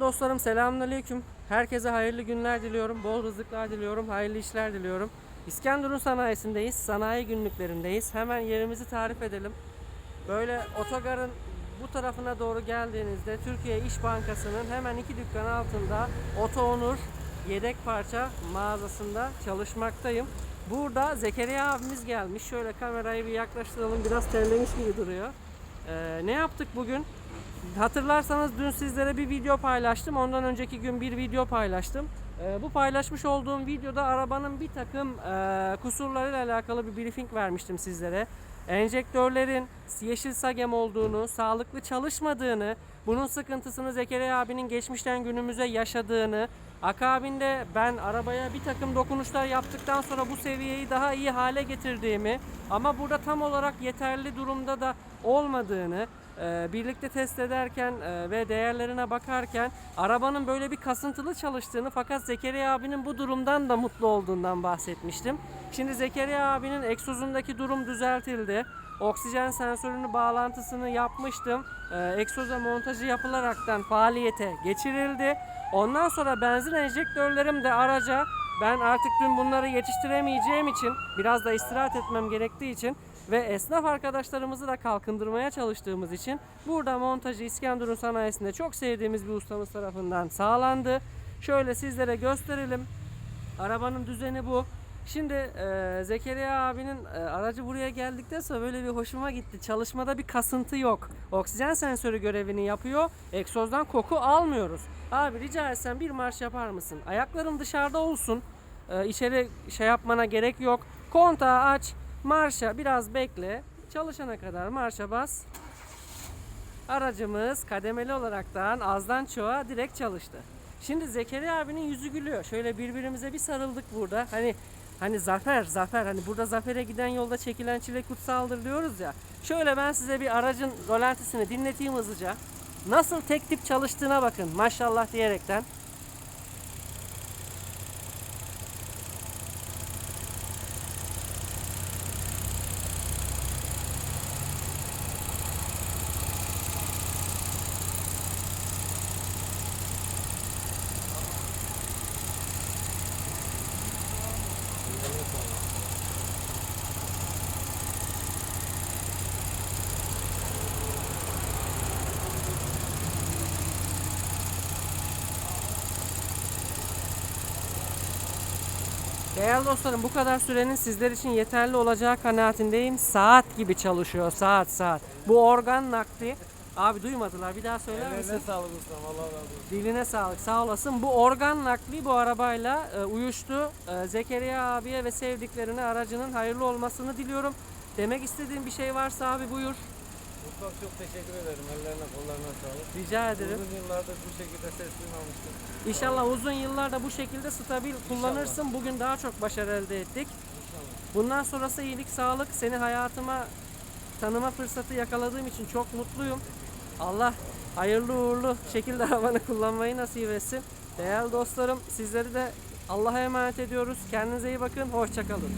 Dostlarım selamünaleyküm. Herkese hayırlı günler diliyorum. Bol rızıklar diliyorum. Hayırlı işler diliyorum. İskenderun sanayisindeyiz. Sanayi günlüklerindeyiz. Hemen yerimizi tarif edelim. Böyle otogarın bu tarafına doğru geldiğinizde Türkiye İş Bankası'nın hemen iki dükkan altında Oto Onur yedek parça mağazasında çalışmaktayım. Burada Zekeriya abimiz gelmiş. Şöyle kamerayı bir yaklaştıralım. Biraz terlemiş gibi duruyor. Ee, ne yaptık bugün? Hatırlarsanız dün sizlere bir video paylaştım. Ondan önceki gün bir video paylaştım. Ee, bu paylaşmış olduğum videoda arabanın bir takım e, kusurlarıyla alakalı bir briefing vermiştim sizlere. Enjektörlerin yeşil sagem olduğunu, sağlıklı çalışmadığını, bunun sıkıntısını Zekeriya abinin geçmişten günümüze yaşadığını, akabinde ben arabaya bir takım dokunuşlar yaptıktan sonra bu seviyeyi daha iyi hale getirdiğimi ama burada tam olarak yeterli durumda da olmadığını, e, birlikte test ederken e, ve değerlerine bakarken arabanın böyle bir kasıntılı çalıştığını fakat Zekeriya abinin bu durumdan da mutlu olduğundan bahsetmiştim. Şimdi Zekeriya abinin egzozundaki durum düzeltildi. Oksijen sensörünü bağlantısını yapmıştım. E, egzoza montajı yapılaraktan faaliyete geçirildi. Ondan sonra benzin enjektörlerim de araca ben artık dün bunları yetiştiremeyeceğim için biraz da istirahat etmem gerektiği için ve esnaf arkadaşlarımızı da kalkındırmaya çalıştığımız için burada montajı İskenderun sanayisinde çok sevdiğimiz bir ustamız tarafından sağlandı. Şöyle sizlere gösterelim. Arabanın düzeni bu. Şimdi e, Zekeriya abinin e, aracı buraya geldikten sonra böyle bir hoşuma gitti. Çalışmada bir kasıntı yok. Oksijen sensörü görevini yapıyor. Egzozdan koku almıyoruz. Abi rica etsem bir marş yapar mısın? Ayaklarım dışarıda olsun. E, içeri şey yapmana gerek yok. Kontağı aç. Marşa biraz bekle. Çalışana kadar marşa bas. Aracımız kademeli olaraktan azdan çoğa direkt çalıştı. Şimdi Zekeriya abinin yüzü gülüyor. Şöyle birbirimize bir sarıldık burada. Hani hani zafer zafer hani burada zafere giden yolda çekilen çile kutsaldır diyoruz ya. Şöyle ben size bir aracın rolantisini dinleteyim hızlıca. Nasıl tek tip çalıştığına bakın maşallah diyerekten. Değerli dostlarım bu kadar sürenin sizler için yeterli olacağı kanaatindeyim. Saat gibi çalışıyor saat saat. Bu organ nakli. Abi duymadılar bir daha söyler misin? Sağlık ustam. Allah razı olsun. Diline sağlık sağ olasın. Bu organ nakli bu arabayla e, uyuştu. E, Zekeriya abiye ve sevdiklerine aracının hayırlı olmasını diliyorum. Demek istediğim bir şey varsa abi buyur. Ustam çok teşekkür ederim. Ellerine kollarına sağlık. Rica ederim. Uzun yıllardır bu şekilde ses duymamıştım. İnşallah uzun yıllarda bu şekilde stabil kullanırsın. Bugün daha çok başarı elde ettik. İnşallah. Bundan sonrası iyilik, sağlık. Seni hayatıma tanıma fırsatı yakaladığım için çok mutluyum. Allah hayırlı uğurlu şekilde arabanı kullanmayı nasip etsin. Değerli dostlarım sizleri de Allah'a emanet ediyoruz. Kendinize iyi bakın. Hoşçakalın.